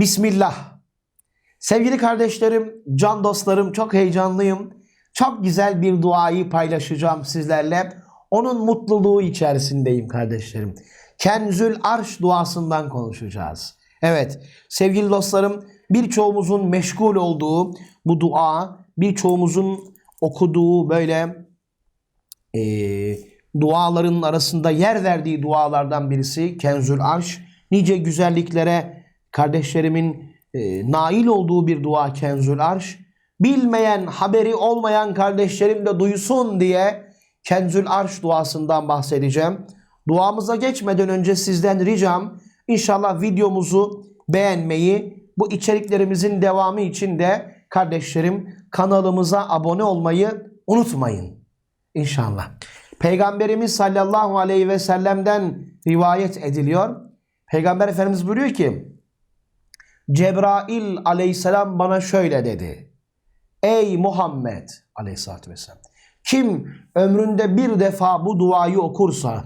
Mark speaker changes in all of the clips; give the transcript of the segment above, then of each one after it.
Speaker 1: Bismillah. Sevgili kardeşlerim, can dostlarım çok heyecanlıyım. Çok güzel bir duayı paylaşacağım sizlerle. Onun mutluluğu içerisindeyim kardeşlerim. Kenzül Arş duasından konuşacağız. Evet sevgili dostlarım birçoğumuzun meşgul olduğu bu dua, birçoğumuzun okuduğu böyle eee, duaların arasında yer verdiği dualardan birisi Kenzül Arş. Nice güzelliklere kardeşlerimin e, nail olduğu bir dua Kenzül Arş. Bilmeyen, haberi olmayan kardeşlerim de duysun diye Kenzül Arş duasından bahsedeceğim. Duamıza geçmeden önce sizden ricam inşallah videomuzu beğenmeyi, bu içeriklerimizin devamı için de kardeşlerim kanalımıza abone olmayı unutmayın. İnşallah. Peygamberimiz sallallahu aleyhi ve sellem'den rivayet ediliyor. Peygamber Efendimiz buyuruyor ki Cebrail aleyhisselam bana şöyle dedi. Ey Muhammed aleyhissalatü vesselam. Kim ömründe bir defa bu duayı okursa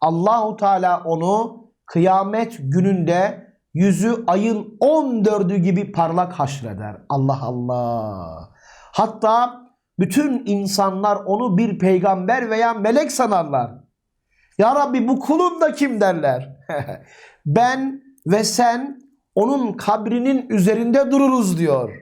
Speaker 1: Allahu Teala onu kıyamet gününde yüzü ayın 14'ü gibi parlak haşreder. Allah Allah. Hatta bütün insanlar onu bir peygamber veya melek sanarlar. Ya Rabbi bu kulun da kim derler. ben ve sen onun kabrinin üzerinde dururuz diyor.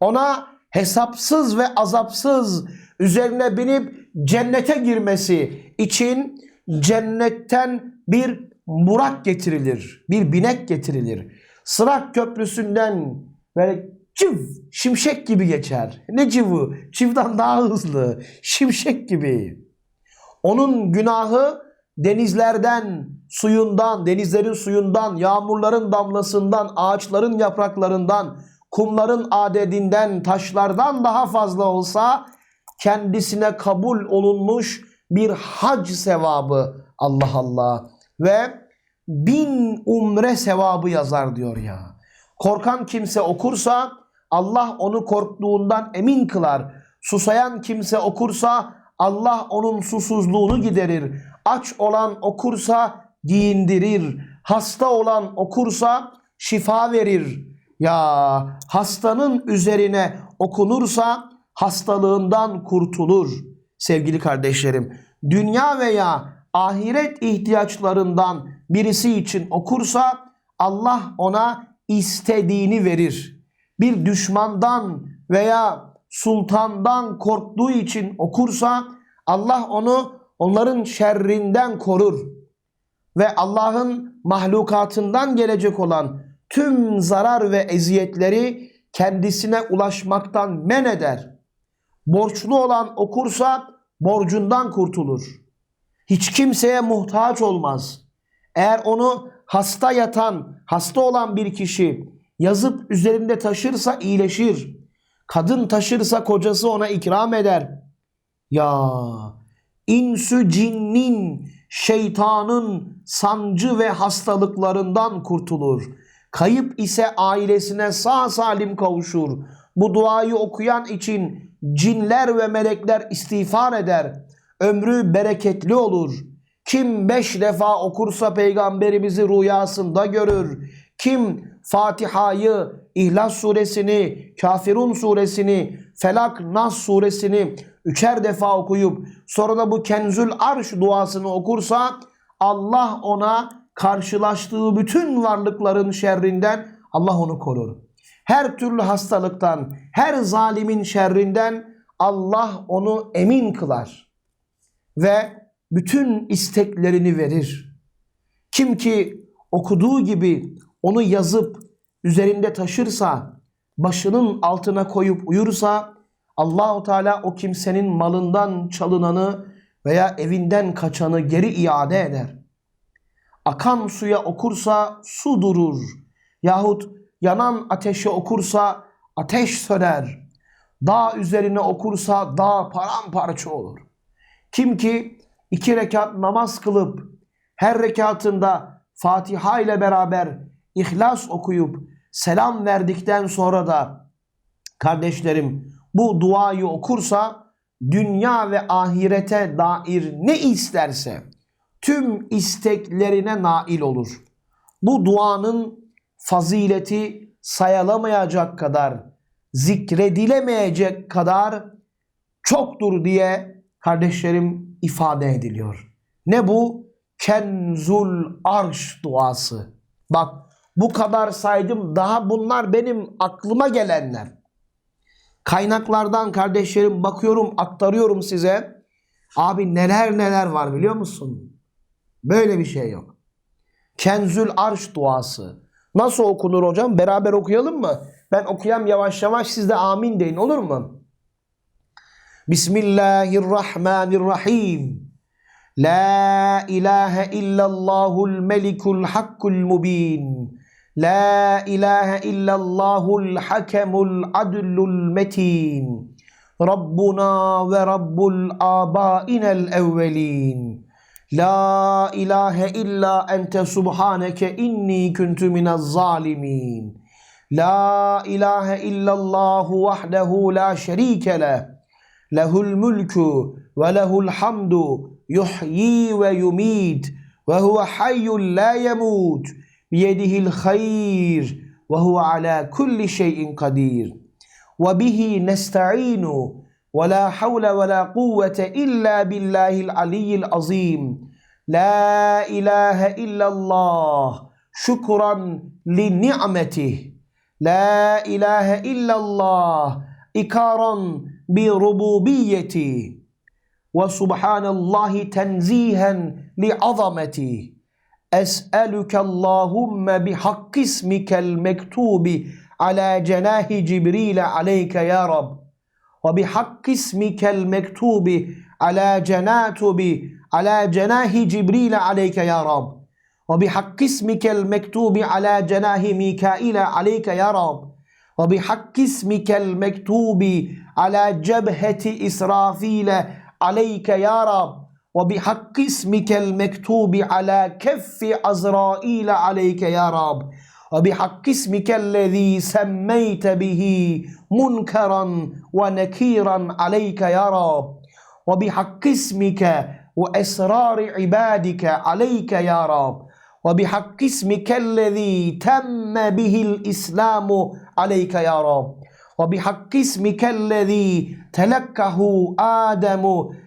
Speaker 1: Ona hesapsız ve azapsız üzerine binip cennete girmesi için cennetten bir burak getirilir. Bir binek getirilir. Sırat köprüsünden böyle civ, şimşek gibi geçer. Ne cıvı? Çivden daha hızlı. Şimşek gibi. Onun günahı denizlerden, suyundan, denizlerin suyundan, yağmurların damlasından, ağaçların yapraklarından, kumların adedinden, taşlardan daha fazla olsa kendisine kabul olunmuş bir hac sevabı Allah Allah ve bin umre sevabı yazar diyor ya. Korkan kimse okursa Allah onu korktuğundan emin kılar. Susayan kimse okursa Allah onun susuzluğunu giderir. Aç olan okursa giyindirir. Hasta olan okursa şifa verir. Ya hastanın üzerine okunursa hastalığından kurtulur. Sevgili kardeşlerim, dünya veya ahiret ihtiyaçlarından birisi için okursa Allah ona istediğini verir. Bir düşmandan veya sultandan korktuğu için okursa Allah onu onların şerrinden korur. Ve Allah'ın mahlukatından gelecek olan tüm zarar ve eziyetleri kendisine ulaşmaktan men eder. Borçlu olan okursa borcundan kurtulur. Hiç kimseye muhtaç olmaz. Eğer onu hasta yatan, hasta olan bir kişi yazıp üzerinde taşırsa iyileşir. Kadın taşırsa kocası ona ikram eder. Ya insü cinnin, şeytanın sancı ve hastalıklarından kurtulur. Kayıp ise ailesine sağ salim kavuşur. Bu duayı okuyan için cinler ve melekler istiğfar eder. Ömrü bereketli olur. Kim beş defa okursa peygamberimizi rüyasında görür. Kim Fatiha'yı, İhlas suresini, Kafirun suresini, Felak, Nas suresini üçer defa okuyup sonra da bu Kenzül Arş duasını okursa Allah ona karşılaştığı bütün varlıkların şerrinden Allah onu korur. Her türlü hastalıktan, her zalimin şerrinden Allah onu emin kılar ve bütün isteklerini verir. Kim ki okuduğu gibi onu yazıp üzerinde taşırsa, başının altına koyup uyursa Allahu Teala o kimsenin malından çalınanı veya evinden kaçanı geri iade eder. Akan suya okursa su durur. Yahut yanan ateşe okursa ateş söner. Dağ üzerine okursa dağ paramparça olur. Kim ki iki rekat namaz kılıp her rekatında Fatiha ile beraber İhlas okuyup selam verdikten sonra da kardeşlerim bu duayı okursa dünya ve ahirete dair ne isterse tüm isteklerine nail olur. Bu duanın fazileti sayılamayacak kadar, zikredilemeyecek kadar çoktur diye kardeşlerim ifade ediliyor. Ne bu? Kenzul Arş duası. Bak bu kadar saydım daha bunlar benim aklıma gelenler. Kaynaklardan kardeşlerim bakıyorum aktarıyorum size. Abi neler neler var biliyor musun? Böyle bir şey yok. Kenzül Arş duası. Nasıl okunur hocam? Beraber okuyalım mı? Ben okuyam yavaş yavaş siz de amin deyin olur mu? Bismillahirrahmanirrahim. La ilahe illallahul melikul hakkul mubin. La ilahe illallahul hakemul adlul metin. Rabbuna ve Rabbul abainel evvelin. La ilahe illa ente subhaneke inni kuntu minez zalimin. La ilahe illallahu vahdehu la şerike leh. Lehul mulku ve lehul hamdu yuhyi ve yumit ve huve hayyun la yemut biyedihil hayr ve huve ala kulli şeyin kadir. Ve bihi nesta'inu ve la havle ve la kuvvete illa billahil aliyyil azim la ilahe illallah şükran li ni'metih. La ilahe illallah ikaran bi rububiyeti ve subhanallahi tenzihen li azameti أسألك اللهم بحق اسمك المكتوب على جناه جبريل عليك يا رب. وبحق اسمك المكتوب على جناتب على جناه جبريل عليك يا رب. وبحق اسمك المكتوب على جناه ميكائيل عليك يا رب. وبحق اسمك المكتوب على جبهة إسرافيل عليك يا رب. وبحق اسمك المكتوب على كف عزرائيل عليك يا رب. وبحق اسمك الذي سميت به منكرا ونكيرا عليك يا رب. وبحق اسمك وأسرار عبادك عليك يا رب. وبحق اسمك الذي تم به الإسلام عليك يا رب. وبحق اسمك الذي تلكه آدم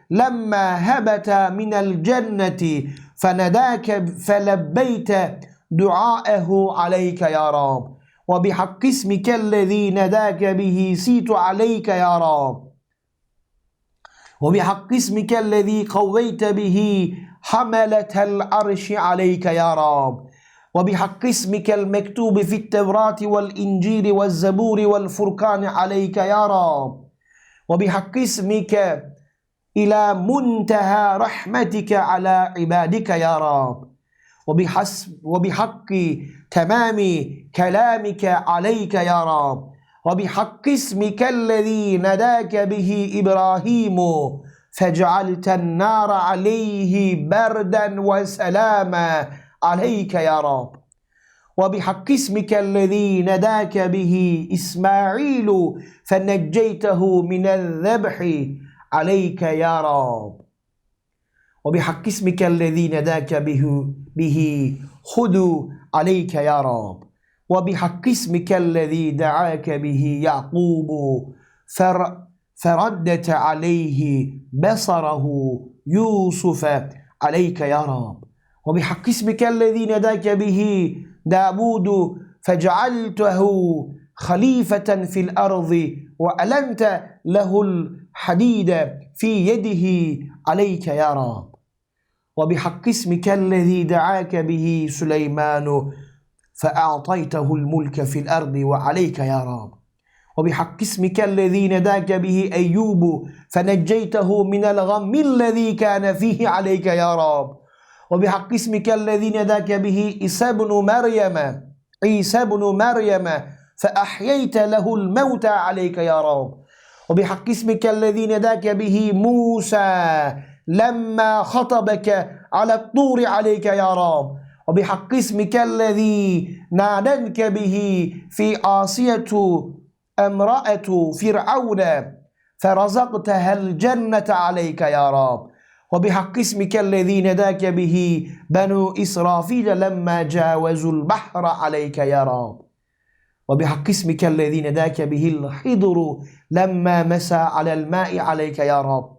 Speaker 1: لما هبت من الجنة فنداك فلبيت دعاءه عليك يا رب. وبحق اسمك الذي نداك به سيت عليك يا رب. وبحق اسمك الذي قويت به حملة العرش عليك يا رب. وبحق اسمك المكتوب في التوراة والإنجيل والزبور والفرقان عليك يا رب. وبحق اسمك إلى منتهى رحمتك على عبادك يا رب. وبحسب وبحق تمام كلامك عليك يا رب. وبحق اسمك الذي نداك به إبراهيم فجعلت النار عليه بردا وسلاما عليك يا رب. وبحق اسمك الذي نداك به إسماعيل فنجيته من الذبح عليك يا رب. وبحق اسمك الذي نداك به به خذ عليك يا رب. وبحق اسمك الذي دعاك به يعقوب فر فردت عليه بصره يوسف عليك يا رب. وبحق اسمك الذي نداك به داود فجعلته خليفة في الأرض وألنت له الحديد في يده عليك يا رب. وبحق اسمك الذي دعاك به سليمان فأعطيته الملك في الأرض وعليك يا رب. وبحق اسمك الذي نداك به أيوب فنجيته من الغم الذي كان فيه عليك يا رب. وبحق اسمك الذي نداك به عيسى بن مريم. عيسى بن مريم. فأحييت له الموت عليك يا رب. وبحق اسمك الذي نداك به موسى. لما خطبك على الطور عليك يا رب. وبحق اسمك الذي نادنك به في آسية أمرأة فرعون. فرزقتها الجنة عليك يا رب. وبحق اسمك الذي نداك به بنو إسرافيل لما جاوزوا البحر عليك يا رب. وبحق اسمك الذي نداك به الحضر لما مسى على الماء عليك يا رب.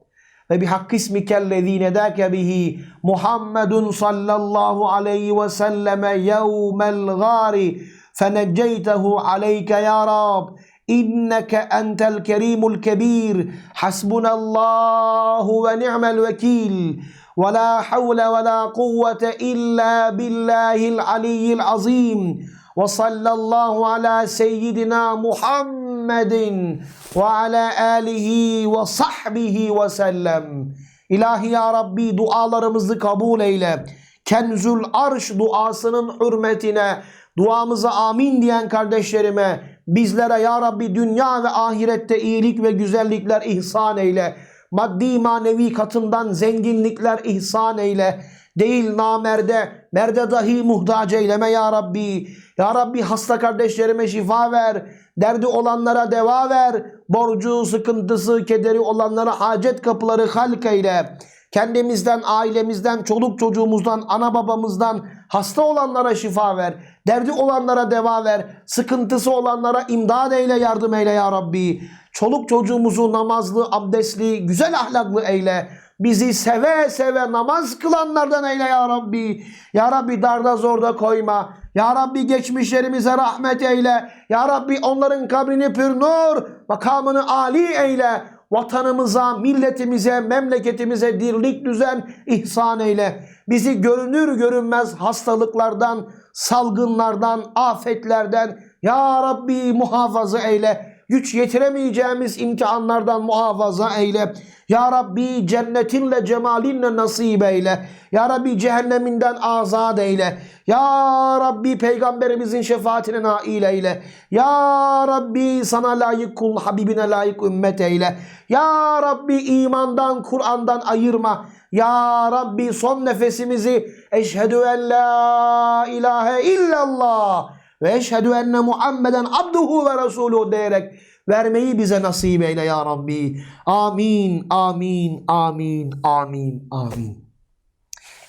Speaker 1: وبحق اسمك الذي نداك به محمد صلى الله عليه وسلم يوم الغار فنجيته عليك يا رب. İnneke entel kerimul kebir. Hasbunallahu ve ni'mel vekil. Ve la havle ve la kuvvete illa billahil aliyyil azim. Ve sallallahu ala seyyidina Muhammedin ve ala alihi ve sahbihi ve sellem. İlahi ya Rabbi dualarımızı kabul eyle. Kenzül Arş duasının hürmetine, duamıza amin diyen kardeşlerime, bizlere ya Rabbi dünya ve ahirette iyilik ve güzellikler ihsan eyle. Maddi manevi katından zenginlikler ihsan eyle. Değil namerde, merde dahi muhtaç eyleme ya Rabbi. Ya Rabbi hasta kardeşlerime şifa ver. Derdi olanlara deva ver. Borcu, sıkıntısı, kederi olanlara hacet kapıları halk eyle. Kendimizden, ailemizden, çoluk çocuğumuzdan, ana babamızdan hasta olanlara şifa ver. Derdi olanlara deva ver. Sıkıntısı olanlara imdad eyle, yardım eyle ya Rabbi. Çoluk çocuğumuzu namazlı, abdestli, güzel ahlaklı eyle. Bizi seve seve namaz kılanlardan eyle ya Rabbi. Ya Rabbi darda zorda koyma. Ya Rabbi geçmişlerimize rahmet eyle. Ya Rabbi onların kabrini pür nur, makamını âli eyle. Vatanımıza, milletimize, memleketimize dirlik düzen ihsan eyle. Bizi görünür görünmez hastalıklardan, salgınlardan, afetlerden Ya Rabbi muhafaza eyle. Güç yetiremeyeceğimiz imtihanlardan muhafaza eyle. Ya Rabbi cennetinle cemalinle nasip eyle. Ya Rabbi cehenneminden azat eyle. Ya Rabbi peygamberimizin şefaatine nail eyle. Ya Rabbi sana layık kul, Habibine layık ümmet eyle. Ya Rabbi imandan, Kur'an'dan ayırma. Ya Rabbi son nefesimizi eşhedü en la ilahe illallah ve eşhedü enne Muhammeden abduhu ve resuluhu diyerek vermeyi bize nasip eyle ya Rabbi. Amin, amin, amin, amin, amin.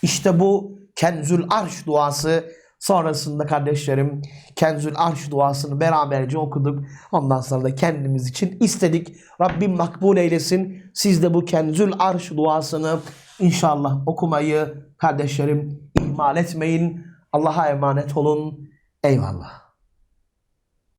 Speaker 1: İşte bu Kenzül Arş duası. Sonrasında kardeşlerim Kenzül Arş duasını beraberce okuduk. Ondan sonra da kendimiz için istedik. Rabbim makbul eylesin. Siz de bu Kenzül Arş duasını inşallah okumayı kardeşlerim ihmal etmeyin. Allah'a emanet olun. Eyvallah.